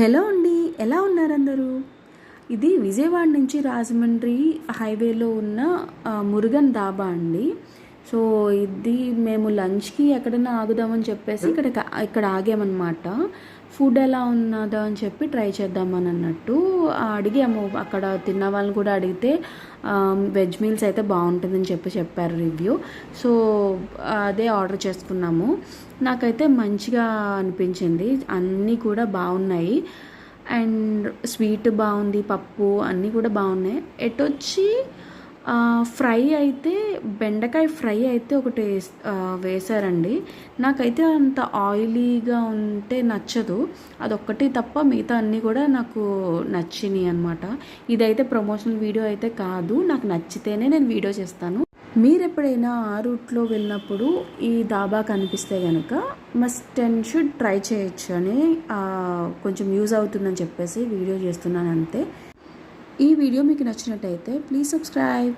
Hello అండి ఎలా ఉన్నారందరూ? ఇది విజయవాడ నుంచి రాజమండ్రి హైవేలో ఉన్న మురుగన్ దాబా అండి. సో ఇది మేము లంచ్కి ఎక్కడైనా ఆగుదామని చెప్పేసి ఇక్కడ ఇక్కడ ఆగామన్నమాట. ఫుడ్ ఎలా ఉన్నదా అని చెప్పి ట్రై చేద్దామని అన్నట్టు అడిగాము. అక్కడ తిన్న వాళ్ళని కూడా అడిగితే వెజ్ మీల్స్ అయితే బాగుంటుందని చెప్పి చెప్పారు రివ్యూ. సో అదే ఆర్డర్ చేసుకున్నాము. నాకైతే మంచిగా అనిపించింది. అన్నీ కూడా బాగున్నాయి. అండ్ స్వీట్ బాగుంది పప్పు అన్నీ కూడా బాగున్నాయి. ఎటొచ్చి ఫ్రై అయితే బెండకాయ ఫ్రై అయితే ఒకటి వేసారండి వేశారండి. నాకైతే అంత ఆయిలీగా ఉంటే నచ్చదు. అదొక్కటి తప్ప మిగతా అన్నీ కూడా నాకు నచ్చినాయి అనమాట ఇదైతే ప్రమోషనల్ వీడియో అయితే కాదు. నాకు నచ్చితేనే నేను వీడియో చేస్తాను. మీరు ఎప్పుడైనా ఆ రూట్లో వెళ్ళినప్పుడు ఈ దాబా కనిపిస్తే కనుక మస్ట్ అండ్ షుడ్ ట్రై చేయొచ్చు అని కొంచెం యూజ్ అవుతుందని చెప్పేసి వీడియో చేస్తున్నాను అంతే ఈ వీడియో మీకు నచ్చినట్టయితే ప్లీజ్ సబ్స్క్రైబ్.